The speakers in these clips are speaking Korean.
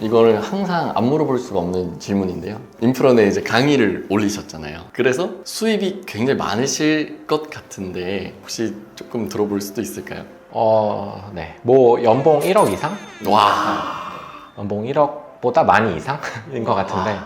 이거를 항상 안 물어볼 수가 없는 질문인데요. 인프런에 이제 강의를 올리셨잖아요. 그래서 수입이 굉장히 많으실 것 같은데 혹시 조금 들어볼 수도 있을까요? 어, 네. 뭐 연봉 1억 이상? 와. 연봉 1억보다 많이 이상인 것 같은데.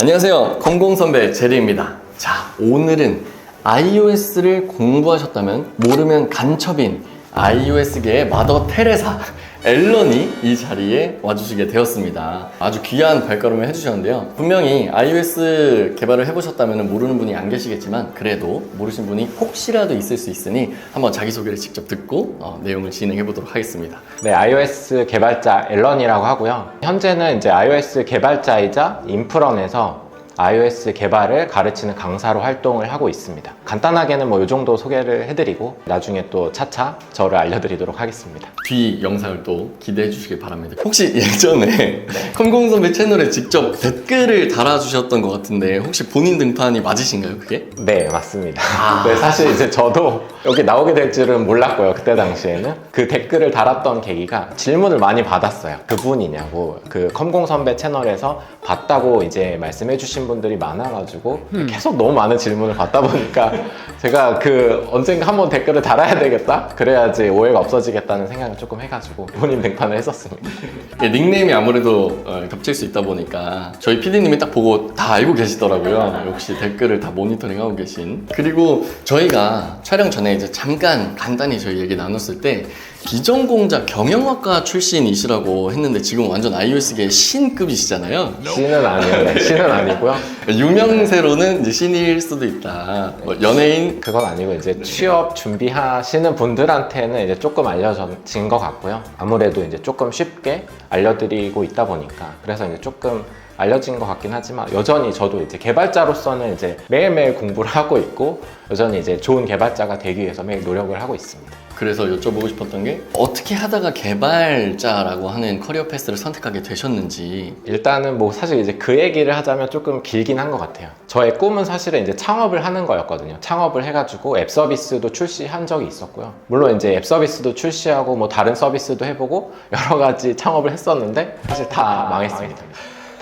안녕하세요. 검공 선배 제리입니다. 자, 오늘은 iOS를 공부하셨다면 모르면 간첩인 iOS계의 마더 테레사 앨런이 이 자리에 와주시게 되었습니다. 아주 귀한 발걸음을 해주셨는데요. 분명히 iOS 개발을 해보셨다면 모르는 분이 안 계시겠지만 그래도 모르신 분이 혹시라도 있을 수 있으니 한번 자기소개를 직접 듣고 어, 내용을 진행해 보도록 하겠습니다. 네, iOS 개발자 앨런이라고 하고요. 현재는 이제 iOS 개발자이자 인프런에서 iOS 개발을 가르치는 강사로 활동을 하고 있습니다. 간단하게는 뭐 이 정도 소개를 해드리고 나중에 또 차차 저를 알려드리도록 하겠습니다. 뒤 영상을 또 기대해 주시길 바랍니다. 혹시 예전에 컴공 선배 채널에 직접 댓글을 달아주셨던 것 같은데 혹시 본인 등판이 맞으신가요, 그게? 네, 맞습니다. 아. 네, 사실 이제 저도 여기 나오게 될 줄은 몰랐고요. 그때 당시에는. 그 댓글을 달았던 계기가 질문을 많이 받았어요. 그분이냐고. 그 컴공 선배 채널에서 봤다고 이제 말씀해 주신 분들이 많아가지고 계속 너무 많은 질문을 받다 보니까 제가 그 언젠가 한번 댓글을 달아야 되겠다? 그래야지 오해가 없어지겠다는 생각을 조금 해가지고 본인 등판을 했었습니다. 예, 닉네임이 아무래도 어, 겹칠 수 있다 보니까 저희 PD님이 딱 보고 다 알고 계시더라고요. 역시 댓글을 다 모니터링하고 계신. 그리고 저희가 촬영 전에 이제 잠깐 간단히 저희 얘기 나눴을 때 비전공자 경영학과 출신이시라고 했는데 지금 완전 iOS계 신급이시잖아요. C는 아니에요. 네, C는 아니고요. 유명세로는 이제 신일 수도 있다. 뭐 연예인 그건 아니고 이제 취업 준비하시는 분들한테는 이제 조금 알려진 것 같고요. 아무래도 이제 조금 쉽게 알려드리고 있다 보니까 그래서 이제 조금 알려진 것 같긴 하지만 여전히 저도 이제 개발자로서는 이제 매일매일 공부를 하고 있고 여전히 이제 좋은 개발자가 되기 위해서 매일 노력을 하고 있습니다. 그래서 여쭤보고 싶었던 게 어떻게 하다가 개발자라고 하는 커리어 패스를 선택하게 되셨는지 일단은 뭐 사실 이제 그 얘기를 하자면 조금 길긴 한 것 같아요. 저의 꿈은 사실은 이제 창업을 하는 거였거든요. 창업을 해가지고 앱 서비스도 출시한 적이 있었고요. 물론 이제 앱 서비스도 출시하고 뭐 다른 서비스도 해보고 여러 가지 창업을 했었는데 사실 다 망했습니다. 다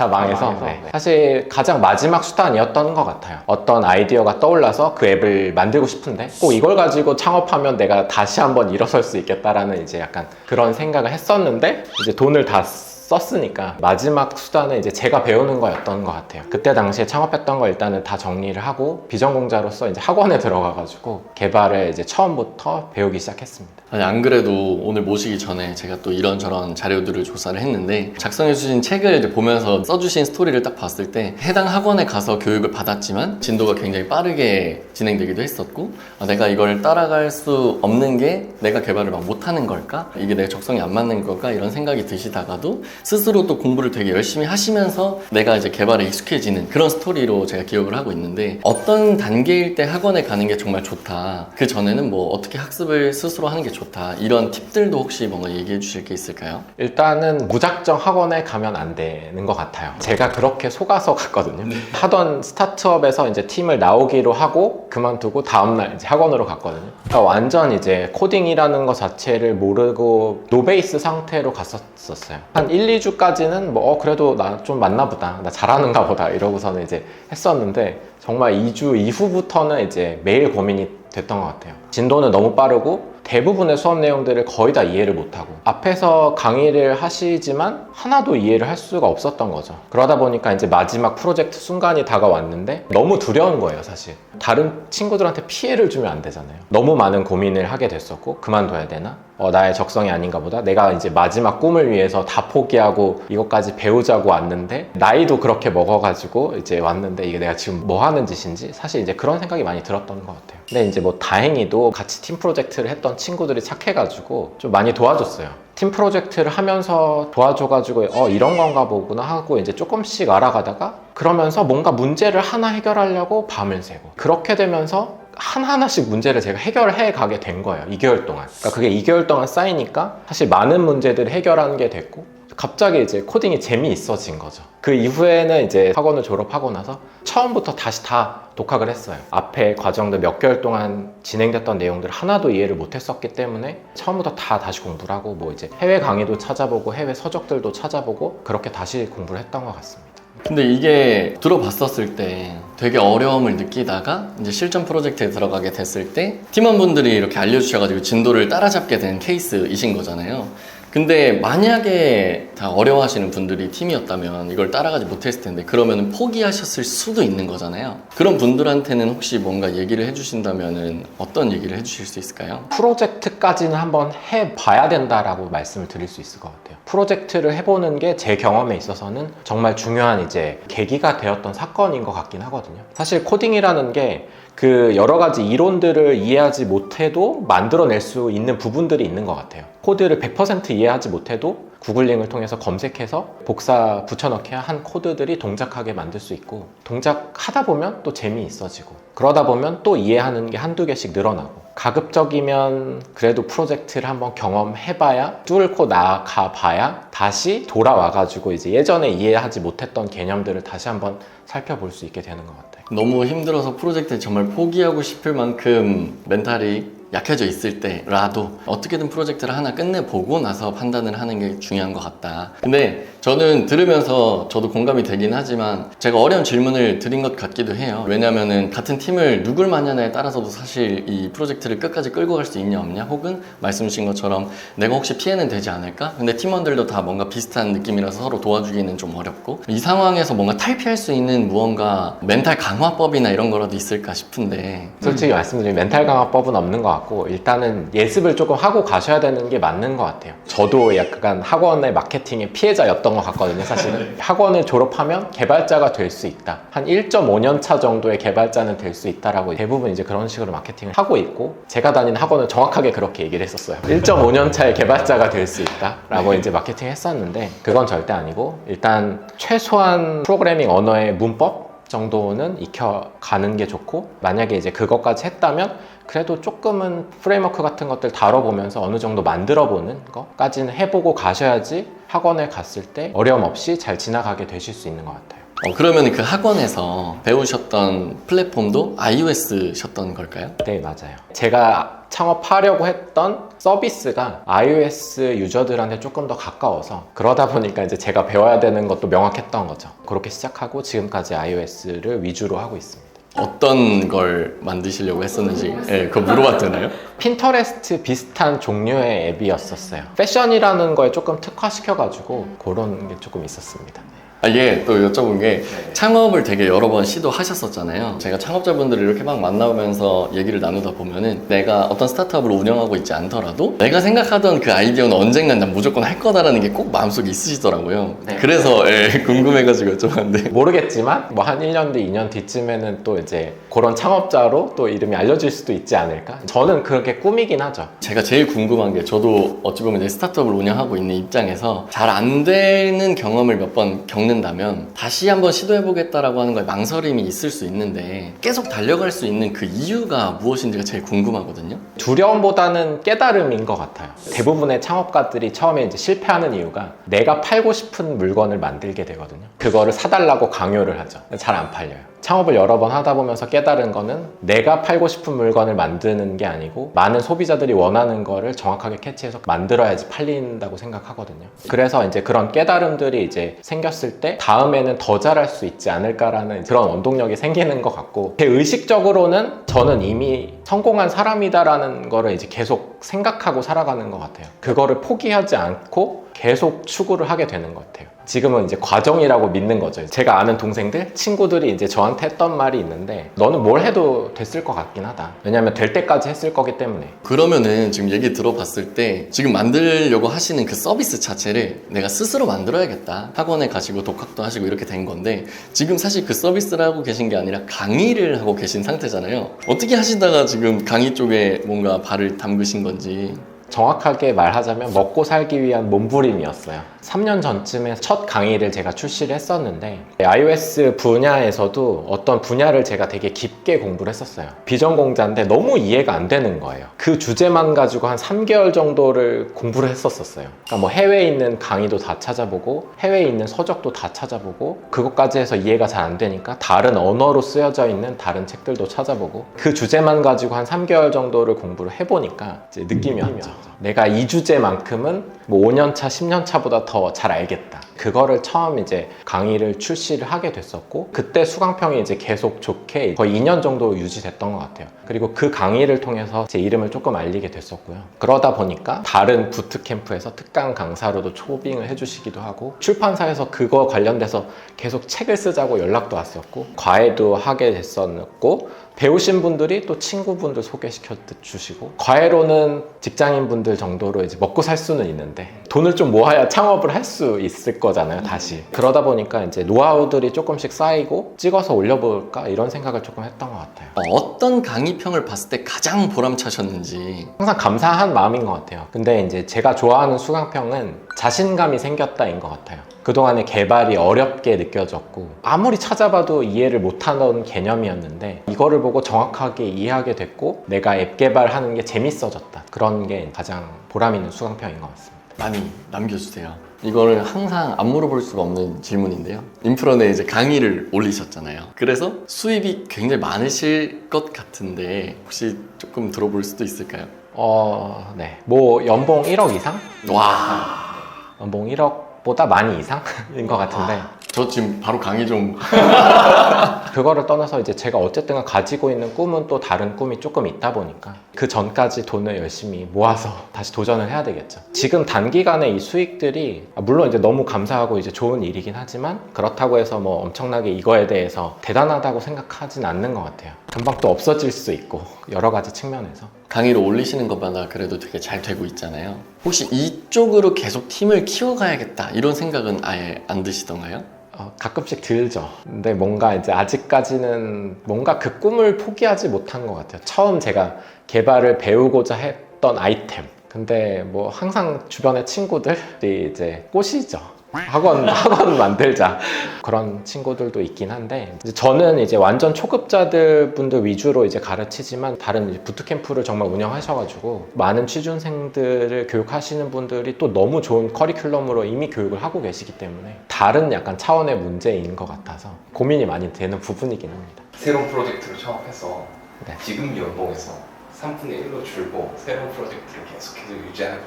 망해서 네. 사실 가장 마지막 수단이었던 것 같아요. 어떤 아이디어가 떠올라서 그 앱을 만들고 싶은데 꼭 이걸 가지고 창업하면 내가 다시 한번 일어설 수 있겠다라는 이제 약간 그런 생각을 했었는데 이제 돈을 다 썼으니까 마지막 수단은 이제 제가 배우는 거였던 것 같아요. 그때 당시에 창업했던 거 일단은 다 정리를 하고 비전공자로서 이제 학원에 들어가가지고 개발을 이제 처음부터 배우기 시작했습니다. 아니 안 그래도 오늘 모시기 전에 제가 또 이런저런 자료들을 조사를 했는데 작성해주신 책을 보면서 써주신 스토리를 딱 봤을 때 해당 학원에 가서 교육을 받았지만 진도가 굉장히 빠르게 진행되기도 했었고 아, 내가 이걸 따라갈 수 없는 게 내가 개발을 막 못하는 걸까? 이게 내 적성이 안 맞는 걸까? 이런 생각이 드시다가도 스스로 또 공부를 되게 열심히 하시면서 내가 이제 개발에 익숙해지는 그런 스토리로 제가 기억을 하고 있는데 어떤 단계일 때 학원에 가는 게 정말 좋다. 그 전에는 뭐 어떻게 학습을 스스로 하는 게 좋다. 이런 팁들도 혹시 뭔가 얘기해 주실 게 있을까요? 일단은 무작정 학원에 가면 안 되는 것 같아요. 제가 그렇게 속아서 갔거든요. 하던 스타트업에서 이제 팀을 나오기로 하고 그만두고 다음날 이제 학원으로 갔거든요. 그러니까 완전 이제 코딩이라는 것 자체를 모르고 노베이스 상태로 갔었어요. 한 1, 2주까지는 뭐, 어, 그래도 나 좀 맞나 보다. 나 잘하는가 보다. 이러고서는 이제 했었는데 정말 2주 이후부터는 이제 매일 고민이 됐던 것 같아요. 진도는 너무 빠르고 대부분의 수업 내용들을 거의 다 이해를 못하고 앞에서 강의를 하시지만 하나도 이해를 할 수가 없었던 거죠. 그러다 보니까 이제 마지막 프로젝트 순간이 다가왔는데 너무 두려운 거예요, 사실. 다른 친구들한테 피해를 주면 안 되잖아요. 너무 많은 고민을 하게 됐었고 그만둬야 되나? 어, 나의 적성이 아닌가 보다. 내가 이제 마지막 꿈을 위해서 다 포기하고 이것까지 배우자고 왔는데 나이도 그렇게 먹어가지고 이제 왔는데 이게 내가 지금 뭐 하는 짓인지 사실 이제 그런 생각이 많이 들었던 것 같아요. 근데 이제 뭐 다행히도 같이 팀 프로젝트를 했던 친구들이 착해가지고 좀 많이 도와줬어요. 팀 프로젝트를 하면서 도와줘가지고 어 이런 건가 보구나 하고 이제 조금씩 알아가다가 그러면서 뭔가 문제를 하나 해결하려고 밤을 새고 그렇게 되면서 하나하나씩 문제를 제가 해결해 가게 된 거예요. 2개월 동안. 그러니까 그게 2개월 동안 쌓이니까 사실 많은 문제들을 해결하는 게 됐고 갑자기 이제 코딩이 재미있어진 거죠. 그 이후에는 이제 학원을 졸업하고 나서 처음부터 다시 다 독학을 했어요. 앞에 과정들 몇 개월 동안 진행됐던 내용들 하나도 이해를 못했었기 때문에 처음부터 다 다시 공부를 하고 뭐 이제 해외 강의도 찾아보고 해외 서적들도 찾아보고 그렇게 다시 공부를 했던 것 같습니다. 근데 이게 들어봤었을 때 되게 어려움을 느끼다가 이제 실전 프로젝트에 들어가게 됐을 때 팀원분들이 이렇게 알려주셔가지고 진도를 따라잡게 된 케이스이신 거잖아요. 근데 만약에 다 어려워하시는 분들이 팀이었다면 이걸 따라가지 못했을 텐데 그러면 포기하셨을 수도 있는 거잖아요. 그런 분들한테는 혹시 뭔가 얘기를 해주신다면 어떤 얘기를 해주실 수 있을까요? 프로젝트까지는 한번 해봐야 된다라고 말씀을 드릴 수 있을 것 같아요. 프로젝트를 해보는 게 제 경험에 있어서는 정말 중요한 이제 계기가 되었던 사건인 것 같긴 하거든요. 사실 코딩이라는 게 그 여러 가지 이론들을 이해하지 못해도 만들어낼 수 있는 부분들이 있는 것 같아요. 코드를 100% 이해하지 못해도 구글링을 통해서 검색해서 복사 붙여넣기 한 코드들이 동작하게 만들 수 있고 동작하다 보면 또 재미있어지고 그러다 보면 또 이해하는 게 한두 개씩 늘어나고 가급적이면 그래도 프로젝트를 한번 경험해봐야 뚫고 나가 봐야 다시 돌아와가지고 이제 예전에 이해하지 못했던 개념들을 다시 한번 살펴볼 수 있게 되는 것 같아요. 너무 힘들어서 프로젝트 정말 포기하고 싶을 만큼 멘탈이 약해져 있을 때라도 어떻게든 프로젝트를 하나 끝내보고 나서 판단을 하는 게 중요한 것 같다. 근데 저는 들으면서 저도 공감이 되긴 하지만 제가 어려운 질문을 드린 것 같기도 해요. 왜냐면은 같은 팀을 누굴 마냐에 따라서도 사실 이 프로젝트를 끝까지 끌고 갈 수 있냐 없냐 혹은 말씀 주신 것처럼 내가 혹시 피해는 되지 않을까? 근데 팀원들도 다 뭔가 비슷한 느낌이라서 서로 도와주기는 좀 어렵고 이 상황에서 뭔가 탈피할 수 있는 무언가 멘탈 강화법이나 이런 거라도 있을까 싶은데 솔직히 말씀드리면 멘탈 강화법은 없는 것 같고 일단은 예습을 조금 하고 가셔야 되는 게 맞는 것 같아요. 저도 약간 학원의 마케팅의 피해자였던 것 같거든요. 사실은 학원을 졸업하면 개발자가 될 수 있다. 한 1.5년 차 정도의 개발자는 될 수 있다라고 대부분 이제 그런 식으로 마케팅을 하고 있고 제가 다니는 학원은 정확하게 그렇게 얘기를 했었어요. 1.5년 차의 개발자가 될 수 있다라고 이제 마케팅 했었는데 그건 절대 아니고 일단 최소한 프로그래밍 언어의 문법 정도는 익혀가는 게 좋고 만약에 이제 그것까지 했다면 그래도 조금은 프레임워크 같은 것들 다뤄보면서 어느 정도 만들어보는 것까지는 해보고 가셔야지 학원에 갔을 때 어려움 없이 잘 지나가게 되실 수 있는 것 같아요. 어, 그러면 그 학원에서 배우셨던 플랫폼도 iOS셨던 걸까요? 네, 맞아요. 제가 창업하려고 했던 서비스가 iOS 유저들한테 조금 더 가까워서 그러다 보니까 이제 제가 배워야 되는 것도 명확했던 거죠. 그렇게 시작하고 지금까지 iOS를 위주로 하고 있습니다. 어떤 걸 만드시려고 했었는지 예, 그거 물어봤잖아요. 핀터레스트 비슷한 종류의 앱이었었어요. 패션이라는 거에 조금 특화시켜가지고 그런 게 조금 있었습니다. 아, 이게 또 여쭤본 게 창업을 되게 여러 번 시도하셨었잖아요. 제가 창업자분들을 이렇게 막 만나면서 얘기를 나누다 보면은 내가 어떤 스타트업을 운영하고 있지 않더라도 내가 생각하던 그 아이디어는 언젠간 난 무조건 할 거다라는 게 꼭 마음속에 있으시더라고요. 그래서 예, 궁금해가지고 여쭤봤는데 모르겠지만 뭐 한 1년 뒤, 2년 뒤쯤에는 또 이제 그런 창업자로 또 이름이 알려질 수도 있지 않을까? 저는 그렇게 꿈이긴 하죠. 제가 제일 궁금한 게 저도 어찌 보면 이제 스타트업을 운영하고 있는 입장에서 잘 안 되는 경험을 몇 번 겪는다면 다시 한번 시도해보겠다라고 하는 거에 망설임이 있을 수 있는데 계속 달려갈 수 있는 그 이유가 무엇인지가 제일 궁금하거든요. 두려움보다는 깨달음인 것 같아요. 대부분의 창업가들이 처음에 이제 실패하는 이유가 내가 팔고 싶은 물건을 만들게 되거든요. 그거를 사달라고 강요를 하죠. 잘 안 팔려요. 창업을 여러 번 하다 보면서 깨달은 거는 내가 팔고 싶은 물건을 만드는 게 아니고 많은 소비자들이 원하는 거를 정확하게 캐치해서 만들어야지 팔린다고 생각하거든요. 그래서 이제 그런 깨달음들이 이제 생겼을 때 다음에는 더 잘할 수 있지 않을까라는 그런 원동력이 생기는 것 같고 제 의식적으로는 저는 이미 성공한 사람이다라는 거를 이제 계속 생각하고 살아가는 것 같아요. 그거를 포기하지 않고 계속 추구를 하게 되는 것 같아요. 지금은 이제 과정이라고 믿는 거죠. 제가 아는 동생들, 친구들이 이제 저한테 했던 말이 있는데 너는 뭘 해도 됐을 것 같긴 하다. 왜냐면 될 때까지 했을 거기 때문에. 그러면은 지금 얘기 들어봤을 때 지금 만들려고 하시는 그 서비스 자체를 내가 스스로 만들어야겠다. 학원에 가시고 독학도 하시고 이렇게 된 건데 지금 사실 그 서비스를 하고 계신 게 아니라 강의를 하고 계신 상태잖아요. 어떻게 하시다가 지금 강의 쪽에 뭔가 발을 담그신 건지 정확하게 말하자면 먹고 살기 위한 몸부림이었어요. 3년 전쯤에 첫 강의를 제가 출시를 했었는데 iOS 분야에서도 어떤 분야를 제가 되게 깊게 공부를 했었어요. 비전공자인데 너무 이해가 안 되는 거예요. 그 주제만 가지고 한 3개월 정도를 공부를 했었었어요. 그러니까 뭐 해외에 있는 강의도 다 찾아보고 해외에 있는 서적도 다 찾아보고 그것까지 해서 이해가 잘 안 되니까 다른 언어로 쓰여져 있는 다른 책들도 찾아보고 그 주제만 가지고 한 3개월 정도를 공부를 해보니까 이제 느낌이 왔죠. 내가 이 주제만큼은 뭐 5년차, 10년차보다 더잘 알겠다. 그거를 처음 이제 강의를 출시를 하게 됐었고 그때 수강평이 이제 계속 좋게 거의 2년 정도 유지됐던 것 같아요. 그리고 그 강의를 통해서 제 이름을 조금 알리게 됐었고요. 그러다 보니까 다른 부트캠프에서 특강 강사로도 초빙을 해주시기도 하고 출판사에서 그거 관련돼서 계속 책을 쓰자고 연락도 왔었고 과외도 하게 됐었고 배우신 분들이 또 친구분들 소개시켜 주시고 과외로는 직장인 분들 정도로 이제 먹고 살 수는 있는데 돈을 좀 모아야 창업을 할 수 있을 거 잖아요 다시. 그러다 보니까 이제 노하우들이 조금씩 쌓이고 찍어서 올려볼까 이런 생각을 조금 했던 것 같아요. 어, 어떤 강의평을 봤을 때 가장 보람차셨는지. 항상 감사한 마음인 것 같아요. 근데 이제 제가 좋아하는 수강평은 자신감이 생겼다인 것 같아요. 그동안의 개발이 어렵게 느껴졌고 아무리 찾아봐도 이해를 못하던 개념이었는데 이거를 보고 정확하게 이해하게 됐고 내가 앱 개발하는 게 재밌어졌다. 그런 게 가장 보람 있는 수강평인 것 같습니다. 많이 남겨주세요. 이거를 항상 안 물어볼 수가 없는 질문인데요. 인프런에 이제 강의를 올리셨잖아요. 그래서 수입이 굉장히 많으실 것 같은데 혹시 조금 들어볼 수도 있을까요? 어, 네. 뭐 연봉 1억 이상? 와, 연봉 1억보다 많이 이상인 것 같은데 저 지금 바로 강의 좀 그거를 떠나서 이제 제가 어쨌든 가지고 있는 꿈은 또 다른 꿈이 조금 있다 보니까 그 전까지 돈을 열심히 모아서 다시 도전을 해야 되겠죠. 지금 단기간에 이 수익들이 아, 물론 이제 너무 감사하고 이제 좋은 일이긴 하지만 그렇다고 해서 뭐 엄청나게 이거에 대해서 대단하다고 생각하진 않는 것 같아요. 금방 또 없어질 수 있고 여러 가지 측면에서 강의를 올리시는 것마다 그래도 되게 잘 되고 있잖아요. 혹시 이쪽으로 계속 팀을 키워가야겠다 이런 생각은 아예 안 드시던가요? 어, 가끔씩 들죠. 근데 뭔가 이제 아직까지는 뭔가 그 꿈을 포기하지 못한 것 같아요. 처음 제가 개발을 배우고자 했던 아이템. 근데 뭐 항상 주변의 친구들이 이제 꼬시죠. 학원, 학원 만들자. 그런 친구들도 있긴 한데, 이제 저는 이제 완전 초급자들 분들 위주로 이제 가르치지만, 다른 이제 부트캠프를 정말 운영하셔가지고, 많은 취준생들을 교육하시는 분들이 또 너무 좋은 커리큘럼으로 이미 교육을 하고 계시기 때문에, 다른 약간 차원의 문제인 것 같아서, 고민이 많이 되는 부분이긴 합니다. 새로운 프로젝트를 창업해서 네. 지금 연봉에서 3분의 1로 줄고 새로운 프로젝트를 계속해서 유지하기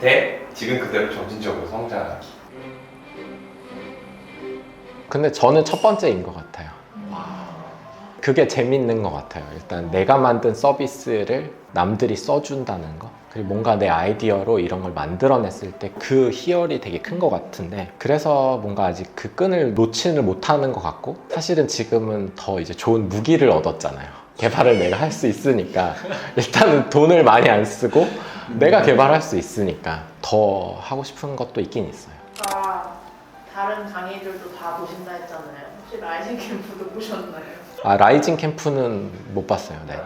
대 지금 그대로 점진적으로 성장하기 근데 저는 첫 번째인 것 같아요. 그게 재밌는 것 같아요. 일단 내가 만든 서비스를 남들이 써준다는 거. 그리고 뭔가 내 아이디어로 이런 걸 만들어냈을 때 그 희열이 되게 큰 것 같은데 그래서 뭔가 아직 그 끈을 놓지를 못하는 것 같고 사실은 지금은 더 이제 좋은 무기를 얻었잖아요. 개발을 내가 할 수 있으니까 일단은 돈을 많이 안 쓰고 내가 개발할 수 있으니까 더 하고 싶은 것도 있긴 있어요. 아까 다른 강의들도 다 보신다 했잖아요. 혹시 라이징 캠프도 보셨나요? 아 라이징 캠프는 못 봤어요. 네.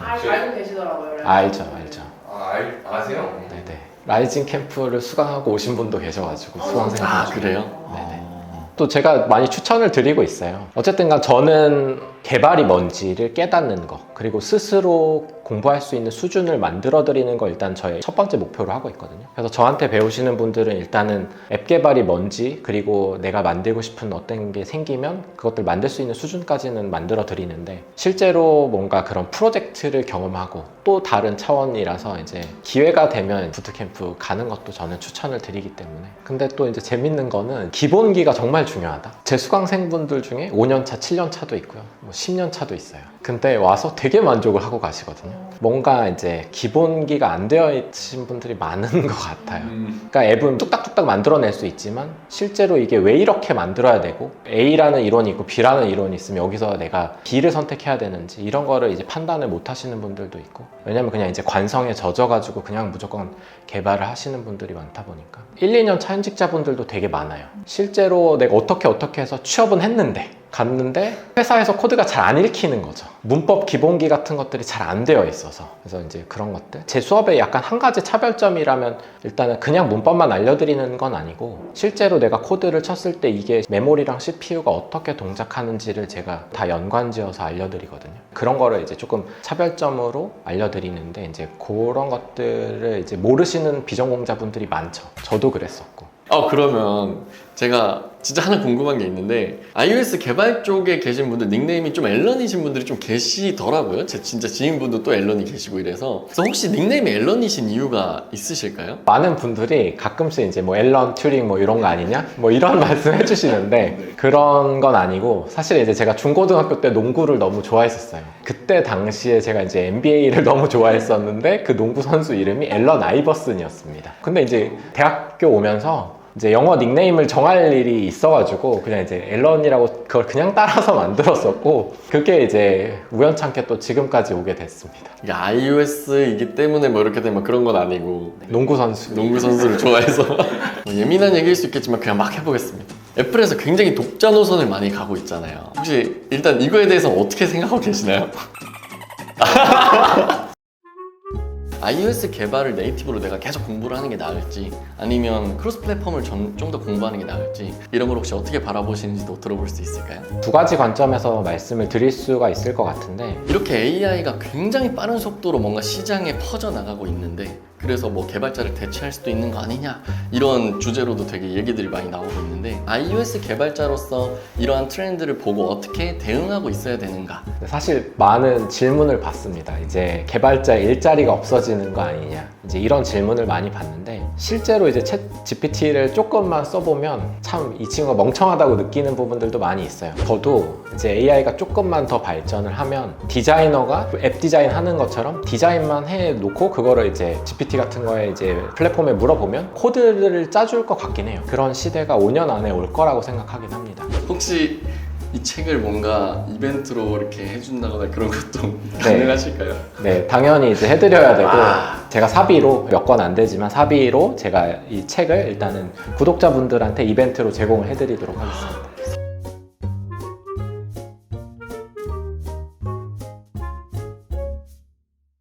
아, 알고 계시더라고요. 알죠, 알죠. 아, 알, 아세요? 네 네. 라이징 캠프를 수강하고 오신 분도 계셔가지고 수강생분 아 중에. 그래요? 네네. 어. 또 제가 많이 추천을 드리고 있어요. 어쨌든 간 저는 개발이 뭔지를 깨닫는 거 그리고 스스로 공부할 수 있는 수준을 만들어 드리는 거 일단 저의 첫 번째 목표로 하고 있거든요. 그래서 저한테 배우시는 분들은 일단은 앱 개발이 뭔지 그리고 내가 만들고 싶은 어떤 게 생기면 그것들 만들 수 있는 수준까지는 만들어 드리는데 실제로 뭔가 그런 프로젝트를 경험하고 또 다른 차원이라서 이제 기회가 되면 부트캠프 가는 것도 저는 추천을 드리기 때문에 근데 또 이제 재밌는 거는 기본기가 정말 중요하다. 제 수강생분들 중에 5년 차, 7년 차도 있고요. 뭐 10년 차도 있어요. 근데 와서 되게 만족을 하고 가시거든요. 뭔가 이제 기본기가 안 되어 있으신 분들이 많은 것 같아요. 그러니까 앱은 뚝딱뚝딱 만들어낼 수 있지만 실제로 이게 왜 이렇게 만들어야 되고 A라는 이론이 있고 B라는 이론이 있으면 여기서 내가 B를 선택해야 되는지 이런 거를 이제 판단을 못 하시는 분들도 있고 왜냐면 그냥 이제 관성에 젖어가지고 그냥 무조건 개발을 하시는 분들이 많다 보니까 1, 2년 차 현직자분들도 되게 많아요. 실제로 내가 어떻게 어떻게 해서 취업은 했는데 갔는데 회사에서 코드가 잘 안 읽히는 거죠. 문법 기본기 같은 것들이 잘 안 되어 있어서. 그래서 이제 그런 것들. 제 수업에 약간 한 가지 차별점이라면 일단은 그냥 문법만 알려드리는 건 아니고 실제로 내가 코드를 쳤을 때 이게 메모리랑 CPU가 어떻게 동작하는지를 제가 다 연관지어서 알려드리거든요. 그런 거를 이제 조금 차별점으로 알려드리는데 이제 그런 것들을 이제 모르시는 비전공자분들이 많죠. 저도 그랬었고. 어 그러면 제가 진짜 하나 궁금한 게 있는데 iOS 개발 쪽에 계신 분들 닉네임이 좀 앨런이신 분들이 좀 계시더라고요. 제 진짜 지인분도 또 앨런이 계시고 이래서 그래서 혹시 닉네임이 앨런이신 이유가 있으실까요? 많은 분들이 가끔씩 이제 뭐 앨런 튜링 뭐 이런 거 아니냐? 뭐 이런 말씀 해주시는데 그런 건 아니고 사실 이제 제가 중고등학교 때 농구를 너무 좋아했었어요. 그때 당시에 제가 이제 NBA를 너무 좋아했었는데 그 농구 선수 이름이 앨런 아이버슨이었습니다. 근데 이제 대학교 오면서 이제 영어 닉네임을 정할 일이 있어가지고 그냥 이제 앨런이라고 그걸 그냥 따라서 만들었었고 그게 이제 우연찮게 또 지금까지 오게 됐습니다. 이게 iOS이기 때문에 뭐 이렇게 되면 그런 건 아니고 농구 선수. 농구 선수를 좋아해서 뭐 예민한 얘기일 수 있겠지만 그냥 막 해보겠습니다. 애플에서 굉장히 독자 노선을 많이 가고 있잖아요. 혹시 일단 이거에 대해서 어떻게 생각하고 계시나요? iOS 개발을 네이티브로 내가 계속 공부를 하는 게 나을지 아니면 크로스 플랫폼을 좀 더 공부하는 게 나을지 이런 걸 혹시 어떻게 바라보시는지도 들어볼 수 있을까요? 두 가지 관점에서 말씀을 드릴 수가 있을 것 같은데 이렇게 AI가 굉장히 빠른 속도로 뭔가 시장에 퍼져 나가고 있는데 그래서 뭐 개발자를 대체할 수도 있는 거 아니냐 이런 주제로도 되게 얘기들이 많이 나오고 있는데 iOS 개발자로서 이러한 트렌드를 보고 어떻게 대응하고 있어야 되는가 사실 많은 질문을 받습니다. 이제 개발자 일자리가 없어지는 거 아니냐. 이제 이런 질문을 많이 받는데 실제로 이제 챗 GPT를 조금만 써보면 참 이 친구가 멍청하다고 느끼는 부분들도 많이 있어요. 저도 이제 AI가 조금만 더 발전을 하면 디자이너가 앱 디자인 하는 것처럼 디자인만 해 놓고 그거를 이제 GPT 같은 거에 이제 플랫폼에 물어보면 코드를 짜줄 것 같긴 해요. 그런 시대가 5년 안에 올 거라고 생각하긴 합니다. 혹시 이 책을 뭔가 이벤트로 이렇게 해준다거나 그런 것도 네. 가능하실까요? 네, 당연히 이제 해드려야 되고 제가 사비로 몇 건 안 되지만 사비로 제가 이 책을 일단은 구독자분들한테 이벤트로 제공을 해드리도록 하겠습니다.